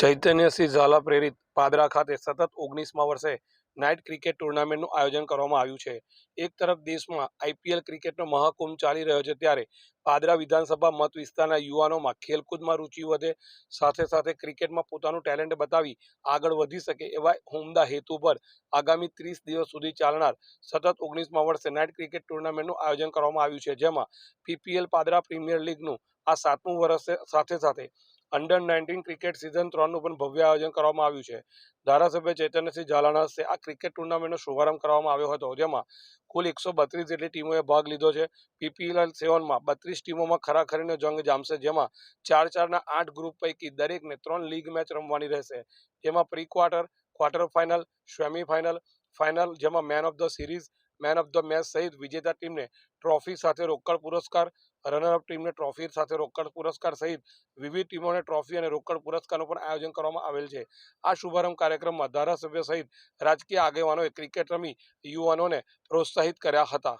ચૈતન્યસિંહ ઝાલા પ્રેરિત પાદરા ખાતે સતત ઓગણીસમા વર્ષે નાઇટ ક્રિકેટ ટુર્નામેન્ટનું આયોજન કરવામાં આવ્યું છે. એક તરફ દેશમાં આઈપીએલ ક્રિકેટનો મહાકુંભ ચાલી રહ્યો છે ત્યારે પાદરા વિધાનસભા મત વિસ્તારના યુવાનોમાં ખેલકૂદમાં રુચિ વધે, સાથે સાથે ક્રિકેટમાં પોતાનું ટેલેન્ટ બતાવી આગળ વધી શકે એવા ઉમદા હેતુ પર આગામી ત્રીસ દિવસ સુધી ચાલનાર સતત ઓગણીસમા વર્ષે નાઇટ ક્રિકેટ ટુર્નામેન્ટનું આયોજન કરવામાં આવ્યું છે. જેમાં પીપીએલ પાદરા પ્રીમિયર લીગનું આ સાતમું વર્ષ સાથે સાથે અંડર નાઇન્ટીન ક્રિકેટ સિઝન ત્રણનું પણ ભવ્ય આયોજન કરવામાં આવ્યું છે. ધારાસભ્ય ચૈતન્યસિંહ ઝાલાના હસ્તે આ ક્રિકેટ ટુર્નામેન્ટનો શુભારંભ કરવામાં આવ્યો હતો. જેમાં કુલ એકસો બત્રીસ જેટલી ટીમોએ ભાગ લીધો છે. પીપીએલ સેવનમાં બત્રીસ ટીમોમાં ખરાખરીનો જંગ જામશે, જેમાં ચાર ચારના આઠ ગ્રુપ પૈકી દરેકને ત્રણ લીગ મેચ રમવાની રહેશે. જેમાં pre quarter quarter final semi final final જેમાં man of the series man of the match સહિત વિજેતા ટીમને ટ્રોફી સાથે રોકડ પુરસ્કાર રનરઅપ ટીમને ટ્રોફી સાથે રોકડ પુરસ્કાર સહિત વિવિધ ટીમોને ટ્રોફી અને રોકડ પુરસ્કારનું પણ આયોજન કરવામાં આવેલ છે. આ શુભારંભ કાર્યક્રમમાં ધારાસભ્ય સહિત રાજકીય આગેવાનોએ ક્રિકેટ રમી યુવાનોને પ્રોત્સાહિત કર્યા હતા.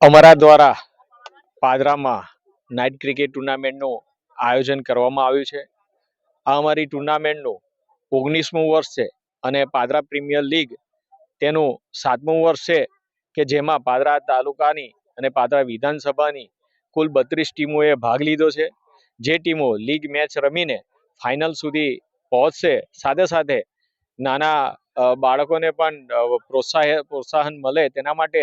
અમારા દ્વારા પાદરામાં નાઇટ ક્રિકેટ ટુર્નામેન્ટનું આયોજન કરવામાં આવ્યું છે. આ અમારી ટુર્નામેન્ટનું ઓગણીસમું વર્ષ છે અને પાદરા પ્રીમિયર લીગ તેનું સાતમું વર્ષ છે કે જેમાં પાદરા તાલુકાની અને પાદરા વિધાનસભાની કુલ બત્રીસ ટીમોએ ભાગ લીધો છે. જે ટીમો લીગ મેચ રમીને ફાઇનલ સુધી પહોંચશે, સાથે સાથે નાના બાળકોને પણ પ્રોત્સાહન પ્રોત્સાહ, પ્રોત્સાહન મળે તેના માટે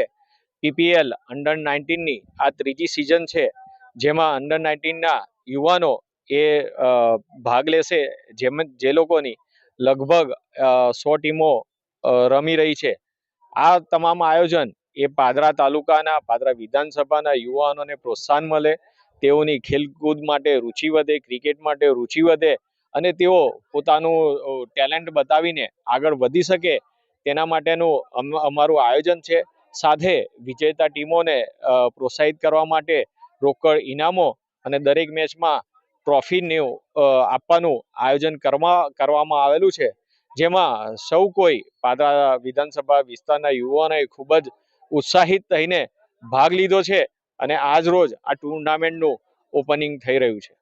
પીપીએલ અંડર નાઇન્ટીનની આ ત્રીજી સિઝન છે, જેમાં અંડર નાઇન્ટીનના યુવાનો એ ભાગ લેશે. જેમ જે લોકોની લગભગ સો ટીમો રમી રહી છે. આ તમામ આયોજન એ પાદરા તાલુકાના, પાદરા વિધાનસભાના યુવાનોને પ્રોત્સાહન મળે, તેઓની ખેલકૂદ માટે રુચિ વધે, ક્રિકેટ માટે રુચિ વધે અને તેઓ પોતાનું ટેલેન્ટ બતાવીને આગળ વધી શકે, તેના માટેનું અમારું આયોજન છે. સાથે વિજેતા ટીમોને પ્રોત્સાહિત કરવા માટે રોકડ ઇનામો અને દરેક મેચમાં ટ્રોફીનું આપવાનું આયોજન કરવા કરવામાં આવેલું છે. જેમાં સૌ કોઈ પાદરા વિધાનસભા વિસ્તારના યુવાનોએ ખૂબ જ ઉત્સાહિત થઈને ભાગ લીધો છે અને આજ રોજ આ ટુર્નામેન્ટનું ઓપનિંગ થઈ રહ્યું છે.